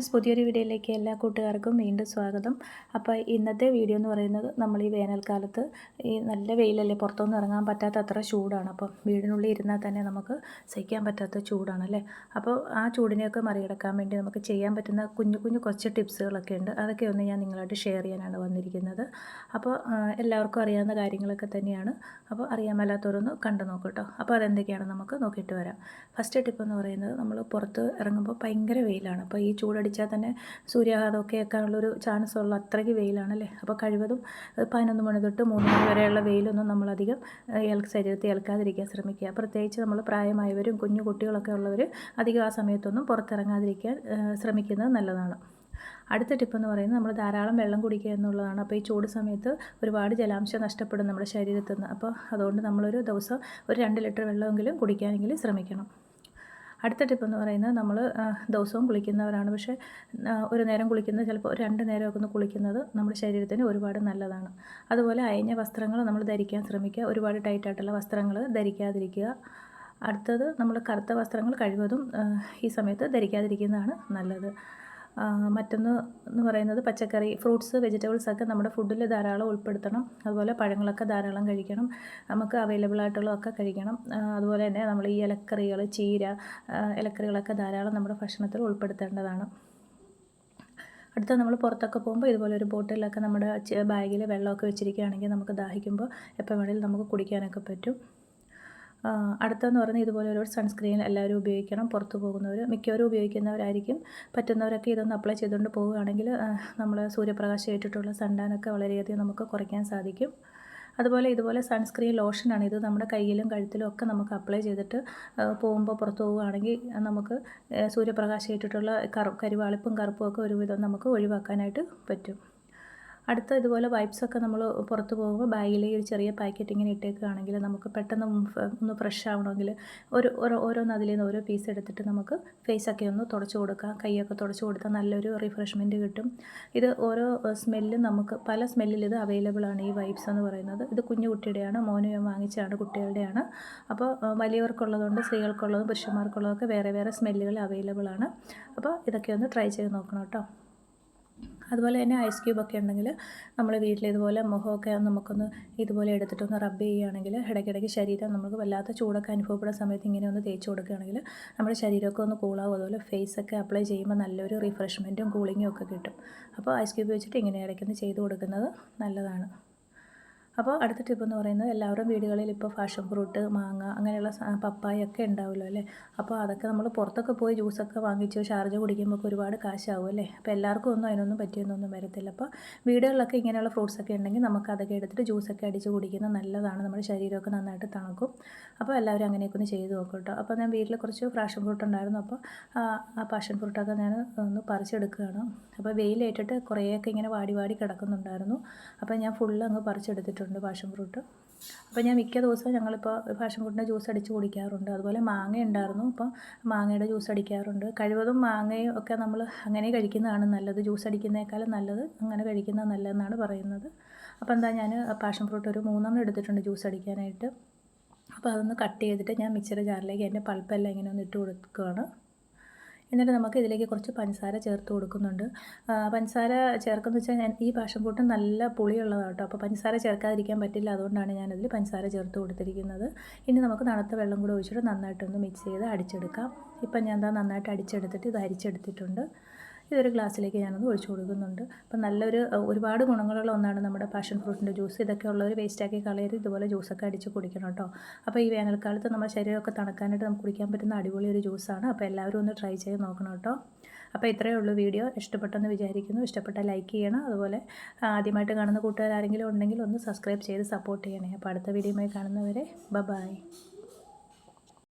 Friends പുതിയൊരു വീഡിയോയിലേക്ക് എല്ലാ കൂട്ടുകാർക്കും വീണ്ടും സ്വാഗതം. അപ്പോൾ ഇന്നത്തെ വീഡിയോ എന്ന് പറയുന്നത് നമ്മൾ ഈ വേനൽക്കാലത്ത് ഈ നല്ല വെയിലല്ലേ പുറത്തൊന്നും ഇറങ്ങാൻ പറ്റാത്ത അത്ര ചൂടാണ്. അപ്പം വീടിനുള്ളിൽ ഇരുന്നാൽ തന്നെ നമുക്ക് സഹിക്കാൻ പറ്റാത്ത ചൂടാണ് അല്ലേ? അപ്പോൾ ആ ചൂടിനെയൊക്കെ മറികടക്കാൻ വേണ്ടി നമുക്ക് ചെയ്യാൻ പറ്റുന്ന കുഞ്ഞു കുഞ്ഞു കുറച്ച് ടിപ്സുകളൊക്കെ ഉണ്ട്. അതൊക്കെ ഒന്ന് ഞാൻ നിങ്ങളായിട്ട് ഷെയർ ചെയ്യാനാണ് വന്നിരിക്കുന്നത്. അപ്പോൾ എല്ലാവർക്കും അറിയാവുന്ന കാര്യങ്ങളൊക്കെ തന്നെയാണ്. അപ്പോൾ അറിയാൻ മേലാത്തവരൊന്ന് കണ്ടു നോക്കട്ടോ അപ്പോൾ അതെന്തൊക്കെയാണ് നമുക്ക് നോക്കിയിട്ട് വരാം. ഫസ്റ്റ് ടിപ്പ് എന്ന് പറയുന്നത് നമ്മൾ പുറത്ത് ഇറങ്ങുമ്പോൾ ഭയങ്കര വെയിലാണ്. അപ്പോൾ ഈ ചൂടടിച്ചാൽ തന്നെ സൂര്യാഘാതമൊക്കെ ഏൽക്കാനുള്ളൊരു ചാൻസ് ഉള്ള അത്രയ്ക്ക് വെയിലാണല്ലേ? അപ്പോൾ കഴിവതും പതിനൊന്ന് മണി തൊട്ട് മൂന്ന് മണി വരെയുള്ള വെയിലൊന്നും നമ്മളധികം ശരീരത്തിൽ ഏൽക്കാതിരിക്കാൻ ശ്രമിക്കുക. പ്രത്യേകിച്ച് നമ്മൾ പ്രായമായവരും കുഞ്ഞു കുട്ടികളൊക്കെ ഉള്ളവർ അധികം ആ സമയത്തൊന്നും പുറത്തിറങ്ങാതിരിക്കാൻ ശ്രമിക്കുന്നത് നല്ലതാണ്. അടുത്ത ടിപ്പ് എന്ന് പറയുന്നത് നമ്മൾ ധാരാളം വെള്ളം കുടിക്കുക എന്നുള്ളതാണ്. അപ്പോൾ ഈ ചൂട് സമയത്ത് ഒരുപാട് ജലാംശം നഷ്ടപ്പെടും നമ്മുടെ ശരീരത്തിൽ നിന്ന്. അപ്പോൾ അതുകൊണ്ട് നമ്മളൊരു ദിവസം ഒരു രണ്ട് ലിറ്റർ വെള്ളമെങ്കിലും കുടിക്കാനെങ്കിലും ശ്രമിക്കണം. അടുത്ത ടിപ്പ് എന്ന് പറയുന്നത് നമ്മൾ ദിവസവും കുളിക്കുന്നവരാണ്. പക്ഷേ ഒരു നേരം കുളിക്കുന്നത് ചിലപ്പോൾ രണ്ട് നേരമൊക്കെ ഒന്ന് കുളിക്കുന്നത് നമ്മുടെ ശരീരത്തിന് ഒരുപാട് നല്ലതാണ്. അതുപോലെ അയഞ്ഞ വസ്ത്രങ്ങൾ നമ്മൾ ധരിക്കാൻ ശ്രമിക്കുക. ഒരുപാട് ടൈറ്റായിട്ടുള്ള വസ്ത്രങ്ങൾ ധരിക്കാതിരിക്കുക. അടുത്തത് നമ്മൾ കറുത്ത വസ്ത്രങ്ങൾ കഴിവതും ഈ സമയത്ത് ധരിക്കാതിരിക്കുന്നതാണ് നല്ലത്. മറ്റൊന്ന് എന്ന് പറയുന്നത് പച്ചക്കറി ഫ്രൂട്ട്സ് വെജിറ്റബിൾസ് ഒക്കെ നമ്മുടെ ഫുഡിൽ ധാരാളം ഉൾപ്പെടുത്തണം. അതുപോലെ പഴങ്ങളൊക്കെ ധാരാളം കഴിക്കണം. നമുക്ക് അവൈലബിൾ ആയിട്ടുള്ളതൊക്കെ കഴിക്കണം. അതുപോലെ തന്നെ നമ്മൾ ഈ ഇലക്കറികൾ ചീര ഇലക്കറികളൊക്കെ ധാരാളം നമ്മുടെ ഭക്ഷണത്തിൽ ഉൾപ്പെടുത്തേണ്ടതാണ്. അടുത്ത നമ്മൾ പുറത്തൊക്കെ പോകുമ്പോൾ ഇതുപോലെ ഒരു ബോട്ടിലൊക്കെ നമ്മുടെ ബാഗിൽ വെള്ളമൊക്കെ വെച്ചിരിക്കുകയാണെങ്കിൽ നമുക്ക് ദാഹിക്കുമ്പോൾ എപ്പോൾ വേണമെങ്കിലും നമുക്ക് കുടിക്കാനൊക്കെ പറ്റും. അടുത്തെന്ന് പറഞ്ഞാൽ ഇതുപോലെ ഒരു സൺസ്ക്രീൻ എല്ലാവരും ഉപയോഗിക്കണം പുറത്തു പോകുന്നവർ മിക്കവരും ഉപയോഗിക്കുന്നവരായിരിക്കും. പറ്റുന്നവരൊക്കെ ഇതൊന്ന് അപ്ലൈ ചെയ്തുകൊണ്ട് പോവുകയാണെങ്കിൽ നമ്മൾ സൂര്യപ്രകാശം ഏറ്റിട്ടുള്ള സണ്ടാനൊക്കെ വളരെയധികം നമുക്ക് കുറയ്ക്കാൻ സാധിക്കും. അതുപോലെ ഇതുപോലെ സൺസ്ക്രീൻ ലോഷനാണ് ഇത് നമ്മുടെ കയ്യിലും കഴുത്തിലും ഒക്കെ നമുക്ക് അപ്ലൈ ചെയ്തിട്ട് പോകുമ്പോൾ പുറത്തു പോവുകയാണെങ്കിൽ നമുക്ക് സൂര്യപ്രകാശം ഏറ്റിട്ടുള്ള കറു കരിവാളിപ്പും കറുപ്പും ഒക്കെ ഒരുവിധം നമുക്ക് ഒഴിവാക്കാനായിട്ട് പറ്റും. അടുത്ത ഇതുപോലെ വൈപ്സൊക്കെ നമ്മൾ പുറത്ത് പോകുമ്പോൾ ബാഗിൽ ഒരു ചെറിയ പാക്കറ്റ് ഇങ്ങനെ ഇട്ടേക്കുകയാണെങ്കിൽ നമുക്ക് പെട്ടെന്ന് ഒന്ന് ഫ്രഷ് ആവണമെങ്കിൽ ഒരു ഓരോന്ന് അതിൽ നിന്ന് ഓരോ പീസ് എടുത്തിട്ട് നമുക്ക് ഫേസൊക്കെ ഒന്ന് തുടച്ചു കൊടുക്കാം. കൈയൊക്കെ തുടച്ചു കൊടുത്താൽ നല്ലൊരു റിഫ്രഷ്മെന്റ് കിട്ടും. ഇത് ഓരോ സ്മെല്ലും നമുക്ക് പല സ്മെല്ലിൽ ഇത് അവൈലബിൾ ആണ് ഈ വൈപ്സ് എന്ന് പറയുന്നത്. ഇത് കുഞ്ഞു കുട്ടിയുടെയാണ് മോന് ഞാൻ വാങ്ങിച്ചാണ് കുട്ടികളുടെയാണ്. അപ്പോൾ വലിയവർക്കുള്ളതുകൊണ്ട് സ്ത്രീകൾക്കുള്ളതും പുരുഷന്മാർക്കുള്ളതൊക്കെ വേറെ വേറെ സ്മെല്ലുകൾ അവൈലബിൾ ആണ്. അപ്പോൾ ഇതൊക്കെ ഒന്ന് ട്രൈ ചെയ്ത് നോക്കണം കേട്ടോ. അതുപോലെ തന്നെ ഐസ് ക്യൂബൊക്കെ ഉണ്ടെങ്കിൽ നമ്മൾ വീട്ടിൽ ഇതുപോലെ മുഖമൊക്കെ നമുക്കൊന്ന് ഇതുപോലെ എടുത്തിട്ടൊന്ന് റബ്ബ് ചെയ്യുകയാണെങ്കിൽ ഇടയ്ക്കിടയ്ക്ക് ശരീരം നമുക്ക് വല്ലാത്ത ചൂടൊക്കെ അനുഭവപ്പെടുന്ന സമയത്ത് ഇങ്ങനെ ഒന്ന് തേച്ച് കൊടുക്കുകയാണെങ്കിൽ നമ്മുടെ ശരീരമൊക്കെ ഒന്ന് കൂളാവും അതുപോലെ ഫേസൊക്കെ അപ്ലൈ ചെയ്യുമ്പോൾ നല്ലൊരു റിഫ്രഷ്മെന്റും കൂളിങ്ങും ഒക്കെ കിട്ടും. അപ്പോൾ ഐസ് ക്യൂബ് വെച്ചിട്ട് ഇങ്ങനെ ഇടയ്ക്കൊന്ന് ചെയ്ത് കൊടുക്കുന്നത് നല്ലതാണ്. അപ്പോൾ അടുത്ത ടിപ്പ് എന്ന് പറയുന്നത് എല്ലാവരും വീടുകളിൽ ഇപ്പോൾ ഫാഷൻ ഫ്രൂട്ട് മാങ്ങ അങ്ങനെയുള്ള പപ്പായ ഒക്കെ ഉണ്ടാവുമല്ലോ അല്ലേ? അപ്പോൾ അതൊക്കെ നമ്മൾ പുറത്തൊക്കെ പോയി ജ്യൂസൊക്കെ വാങ്ങിച്ച് ഷാർജ കുടിക്കുമ്പോൾ ഒരുപാട് കാശാവും അല്ലേ? അപ്പോൾ എല്ലാവർക്കും ഒന്നും അതിനൊന്നും പറ്റിയൊന്നും വരത്തില്ല. അപ്പോൾ വീടുകളിലൊക്കെ ഇങ്ങനെയുള്ള ഫ്രൂട്ട്സൊക്കെ ഉണ്ടെങ്കിൽ നമുക്ക് അതൊക്കെ എടുത്തിട്ട് ജ്യൂസൊക്കെ അടിച്ച് കുടിക്കുന്നത് നല്ലതാണ്. നമ്മുടെ ശരീരമൊക്കെ നന്നായിട്ട് തണുക്കും. അപ്പോൾ എല്ലാവരും അങ്ങനെയൊക്കെ ഒന്ന് ചെയ്ത് നോക്കും കേട്ടോ. അപ്പോൾ ഞാൻ വീട്ടിൽ കുറച്ച് ഫ്രാഷൻ ഫ്രൂട്ട് ഉണ്ടായിരുന്നു. അപ്പോൾ ആ പാഷൻ ഫ്രൂട്ടൊക്കെ ഞാൻ ഒന്ന് പറിച്ചെടുക്കുകയാണ്. അപ്പോൾ വെയിലേറ്റിട്ട് കുറേയൊക്കെ ഇങ്ങനെ വാടി വാടി കിടക്കുന്നുണ്ടായിരുന്നു. അപ്പോൾ ഞാൻ ഫുള്ള് അങ്ങ് പറിച്ചെടുത്തിട്ടുണ്ട്. കുടിക്കാറുണ്ട് പാഷൻ ഫ്രൂട്ട്. അപ്പോൾ ഞാൻ മിക്ക ദിവസവും ഞങ്ങളിപ്പോൾ പാഷൻ ഫ്രൂട്ടിന്റെ ജ്യൂസ് അടിച്ച് കുടിക്കാറുണ്ട്. അതുപോലെ മാങ്ങ ഉണ്ടായിരുന്നു. അപ്പോൾ മാങ്ങയുടെ ജ്യൂസ് അടിക്കാറുണ്ട്. കഴിവതും മാങ്ങയും ഒക്കെ നമ്മൾ അങ്ങനെ കഴിക്കുന്നതാണ് നല്ലത്. ജ്യൂസ് അടിക്കുന്നേക്കാളും നല്ലത് അങ്ങനെ കഴിക്കുന്നത് നല്ലതെന്നാണ് പറയുന്നത്. അപ്പോൾ എന്താ ഞാൻ പാഷൻ ഫ്രൂട്ട് ഒരു മൂന്നെണ്ണം എടുത്തിട്ടുണ്ട് ജ്യൂസ് അടിക്കാനായിട്ട്. അപ്പോൾ അതൊന്ന് കട്ട് ചെയ്തിട്ട് ഞാൻ മിക്സർ ജാറിലേക്ക് അതിന്റെ പൾപ്പെല്ലാം ഇങ്ങനെ ഒന്ന് ഇട്ട് കൊടുക്കുകയാണ്. എന്നിട്ട് നമുക്ക് ഇതിലേക്ക് കുറച്ച് പഞ്ചസാര ചേർത്ത് കൊടുക്കുന്നുണ്ട്. പഞ്ചസാര ചേർക്കുന്ന വെച്ചാൽ ഞാൻ ഈ പാഷൻ നല്ല പുളിയുള്ളതാണ് കേട്ടോ. അപ്പോൾ പഞ്ചസാര ചേർക്കാതിരിക്കാൻ പറ്റില്ല. അതുകൊണ്ടാണ് ഞാനതിൽ പഞ്ചസാര ചേർത്ത് കൊടുത്തിരിക്കുന്നത്. ഇനി നമുക്ക് തണുത്ത വെള്ളം കൂടെ ഒഴിച്ചിട്ട് നന്നായിട്ടൊന്ന് മിക്സ് ചെയ്ത് അടിച്ചെടുക്കാം. ഇപ്പം ഞാൻ എന്താ നന്നായിട്ട് അടിച്ചെടുത്തിട്ട് ഇത് അരിച്ചെടുത്തിട്ടുണ്ട്. ഇതൊരു ഗ്ലാസ്സിലേക്ക് ഞാനത് ഒഴിച്ചു കൊടുക്കുന്നുണ്ട്. അപ്പം നല്ലൊരു ഒരുപാട് ഗുണങ്ങളുള്ള ഒന്നാണ് നമ്മുടെ പാഷൻ ഫ്രൂട്ടിന്റെ ജ്യൂസ് ഇതൊക്കെ ഉള്ളവർ വേസ്റ്റാക്കി കളയരുത്. ഇതുപോലെ ജ്യൂസൊക്കെ അടിച്ച് കുടിക്കണം കേട്ടോ അപ്പോൾ ഈ വേനൽക്കാലത്ത് നമ്മുടെ ശരീരമൊക്കെ തണുക്കാനായിട്ട് നമുക്ക് കുടിക്കാൻ പറ്റുന്ന അടിപൊളി ഒരു ജ്യൂസാണ് അപ്പോൾ എല്ലാവരും ഒന്ന് ട്രൈ ചെയ്ത് നോക്കണം കേട്ടോ അപ്പോൾ ഇത്രയേ ഉള്ളൂ വീഡിയോ ഇഷ്ടപ്പെട്ടെന്ന് വിചാരിക്കുന്നു. ഇഷ്ടപ്പെട്ട ലൈക്ക് ചെയ്യണം. അതുപോലെ ആദ്യമായിട്ട് കാണുന്ന കൂട്ടുകാരെങ്കിലും ഉണ്ടെങ്കിൽ ഒന്ന് സബ്സ്ക്രൈബ് ചെയ്ത് സപ്പോർട്ട് ചെയ്യണേ. അപ്പോൾ അടുത്ത വീഡിയോയുമായി കാണുന്നവരെ ബ ബായ്